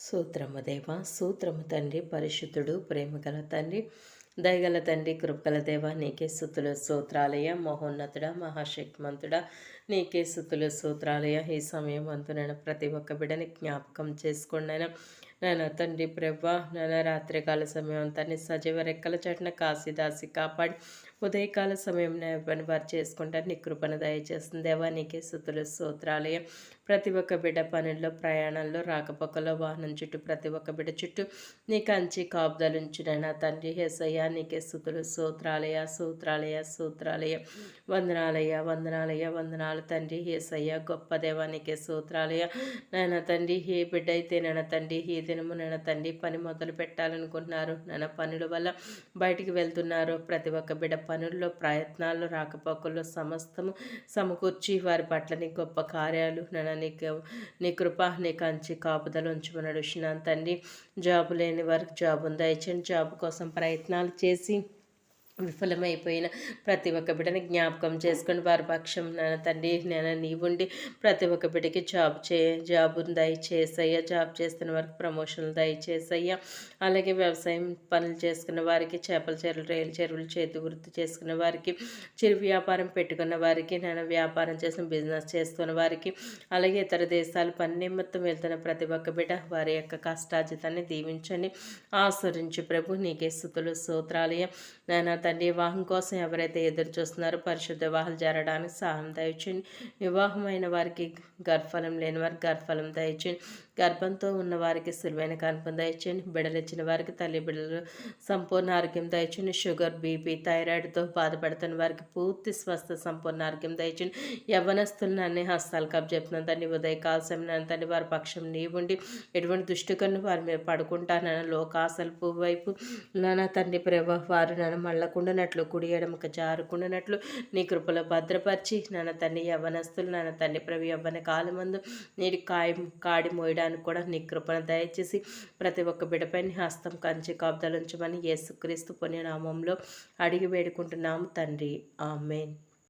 సూత్రము దేవ సూత్రము తండ్రి పరిశుద్ధుడు ప్రేమగల తండ్రి దయగల తండ్రి కృపగల దేవ నీకే సుతులు సూత్రాలయ మహోన్నతుడ మహాశక్తిమంతుడ నీకే సుతులు సూత్రాలయ. ఈ సమయం అంతునైనా ప్రతి ఒక్క బిడని జ్ఞాపకం చేసుకోండి నాన్న తండ్రి ప్రభా నాన్న రాత్రికాల సమయం తండ్రి సజీవ రెక్కల చట్న కాశీదాసి కాపాడి ఉదయకాల సమయం పని వారు చేసుకుంటారు. నీ కృపను దయచేస్తుంది. దేవా నీకే సుతులు సూత్రాలయ ప్రతి ఒక్క బిడ్డ పనుల్లో ప్రయాణంలో రాకపోకలో వాహనం చుట్టూ ప్రతి ఒక్క బిడ్డ చుట్టూ నీ కంచి కాపుదలుంచునైనా తండ్రి. హేసయ్య నీకే సుతులు సూత్రాలయ సూత్రాలయ సూత్రాలయ వందనాలయ వందనాలయ వందనాలు తండ్రి. హేసయ్య గొప్ప దేవానికి సూత్రాలయ నాయన తండ్రి హే బిడ్డ అయితే నైనా తండ్రి ఈ దినము నన్న తండ్రి పని మొదలు పెట్టాలనుకుంటున్నారు. నాన్న పనుల వల్ల బయటికి వెళ్తున్నారు. ప్రతి ఒక్క బిడ్డ పనుల్లో ప్రయత్నాల్లో రాకపోకల్లో సమస్తము సమకూర్చి వారి పట్ల నీ గొప్ప కార్యాలు నన్న నీకు నీ కృప నీ కంచి కాపుదలు ఉంచమని నడుస్తున్నాను తండ్రి జాబు లేని వారికి జాబు ఉందా. ఇచ్చండి జాబు కోసం ప్రయత్నాలు చేసి విఫలమైపోయిన ప్రతి ఒక్క బిడ్డని జ్ఞాపకం చేసుకుని వారి పక్షం నాన్న తండ్రి నేను నీవుండి ప్రతి ఒక్క బిడ్డకి జాబ్ చే జాబును దయచేసయ్యా. జాబ్ చేస్తున్న వారికి ప్రమోషన్లు దయచేసయ్యా. అలాగే వ్యవసాయం పనులు చేసుకున్న వారికి చేపల చెరువులు రైలు చెరువులు చేతి వృత్తి చేసుకున్న వారికి చిరు వ్యాపారం పెట్టుకున్న వారికి నేను వ్యాపారం చేసిన బిజినెస్ చేస్తున్న వారికి అలాగే ఇతర దేశాలు పని నిమిత్తం వెళ్తున్న ప్రతి ఒక్క బిడ్డ వారి యొక్క కష్టాజితాన్ని దీవించండి. ఆస్వరించి ప్రభు నీకే స్థుతులు సూత్రాలయ నాయన తండ్రి వివాహం కోసం ఎవరైతే ఎదురు చూస్తున్నారో పరిశుద్ధ వివాహాలు జరగడానికి సహాయం దయచండి వివాహమైన వారికి గర్భఫలం లేని వారికి గర్భఫలం దయచండి గర్భంతో ఉన్న వారికి సులువైన కనుపం దయచండి బిడలిచ్చిన వారికి తల్లి బిడ్డలు సంపూర్ణ ఆరోగ్యం దయచండి షుగర్ బీపీ థైరాయిడ్తో బాధపడుతున్న వారికి పూర్తి స్వస్థ సంపూర్ణ ఆరోగ్యం దయచండి యవనస్తులను అన్ని హస్తాలు కబ్జెప్తున్న తండ్రి ఉదయ కాల్సమైన తండ్రి వారి పక్షం నీవుండి ఎటువంటి దుష్టికన్ను వారి మీద పడుకుంటానన్న లోకాసలు వైపు నాన్న తండ్రి ప్రభ వారు నన్ను కుండనట్లు కుడి ఎడమక జారుకుండనట్లు నీ కృపలో భద్రపరిచి నాన్న తండ్రి యవనస్తులు నాన్న తండ్రి ప్రభు యవ్వన కాలమందు నీటి కాయ కాడి మోయడానికి కూడా నీ కృపను దయచేసి ప్రతి ఒక్క బిడపైన హస్తం కంచి కాపుదలుంచమని యేసుక్రీస్తు పుణ్యనామంలో అడిగి వేడుకుంటున్నాము తండ్రి. ఆమెన్.